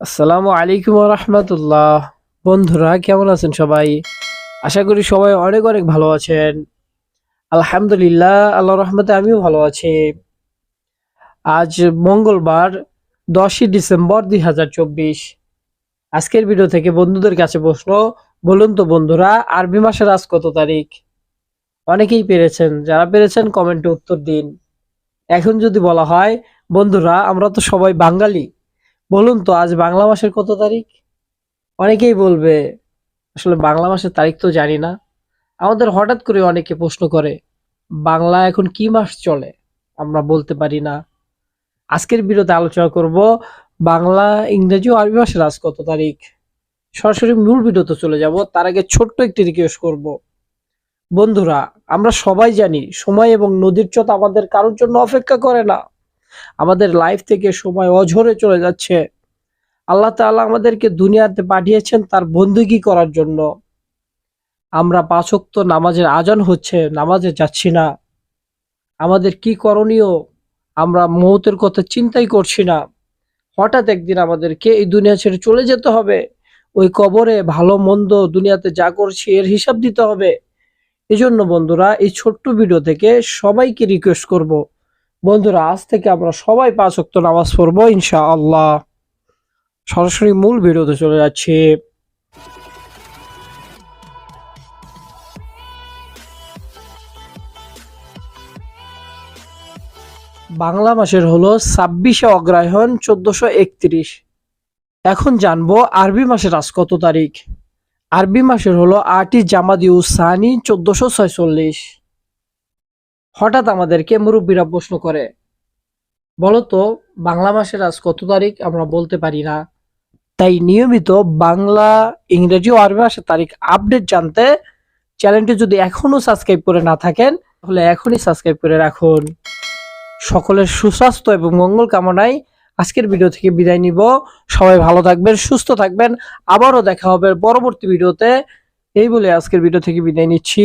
আসসালামু আলাইকুম রহমতুল্লাহ। বন্ধুরা, কেমন আছেন সবাই? আশা করি সবাই অনেক অনেক ভালো আছেন। আলহামদুলিল্লাহ আল্লাহ রহমতে আমিও ভালো আছি। আজ মঙ্গলবার, দশই ডিসেম্বর দুই হাজার চব্বিশ। আজকের ভিডিও থেকে বন্ধুদের কাছে প্রশ্ন, বলুন তো বন্ধুরা, আরবি মাসের আজ কত তারিখ? অনেকেই পেরেছেন। যারা পেরেছেন কমেন্টে উত্তর দিন। এখন যদি বলা হয়, বন্ধুরা, আমরা তো সবাই বাঙালি। বলুন তো, আজ বাংলা মাসের কত তারিখ? অনেকেই বলবে, আসলে বাংলা মাসের তারিখ তো জানি না। আমাদের হঠাৎ করে অনেকে প্রশ্ন করে, বাংলা এখন কি মাস চলে? আমরা বলতে পারি না। আজকের ভিডিওতে আলোচনা করব, বাংলা, ইংরেজি ও আরবি মাসের আজ কত তারিখ? সরাসরি মূল ভিডিওতে চলে যাব, তার আগে ছোট্ট একটি রিকোয়েস্ট করব। বন্ধুরা, আমরা সবাই জানি, সময় এবং নদীর চোত আমাদের কারোর জন্য অপেক্ষা করে না। আমাদের লাইফ থেকে সময় অঝরে চলে যাচ্ছে। আল্লাহ তাআলা আমাদেরকে দুনিয়াতে পাঠিয়েছেন তার বন্দুকি করার জন্য। আমরা পাঁচক্ত নামাজের আজান হচ্ছে, নামাজে যাচ্ছি না। আমাদের কি করণীয়? আমরা মৌতের কথা চিন্তাই করছি না। হঠাৎ একদিন আমাদেরকে এই দুনিয়া ছেড়ে চলে যেতে হবে। ওই কবরে ভালো মন্দ দুনিয়াতে যা করছি এর হিসাব দিতে হবে। এজন্য বন্ধুরা, এই ছোট্ট ভিডিও থেকে সবাইকে রিকোয়েস্ট করব বন্ধুরা, আজ থেকে আমরা সবাই পাঁচ ওয়াক্ত নামাজ পড়ব, ইনশাআল্লাহ। সরাসরি মূল ভিডিওতে চলে যাচ্ছি। বাংলা মাসের হলো ছাব্বিশে অগ্রহায়ণ চোদ্দশো একত্রিশ। এখন জানব আরবি মাসের আজ কত তারিখ। আরবি মাসের হলো আটই জামাদিউ সানি চোদ্দশো ছয়চল্লিশ। হঠাৎ আমাদেরকে মুরব্বীরা প্রশ্ন করে, বলতো, বাংলা মাসের আজ কত তারিখ? আমরা বলতে পারি না। তাই নিয়মিত বাংলা, ইংরেজি ও আরবি মাসের তারিখ আপডেট জানতে চ্যানেলটি যদি এখনও সাবস্ক্রাইব করে না থাকেন, তাহলে এখনই সাবস্ক্রাইব করে রাখুন। সকলের সুস্বাস্থ্য এবং মঙ্গল কামনায় আজকের ভিডিও থেকে বিদায় নিব। সবাই ভালো থাকবেন, সুস্থ থাকবেন। আবারও দেখা হবে পরবর্তী ভিডিওতে। এই বলে আজকের ভিডিও থেকে বিদায় নিচ্ছি।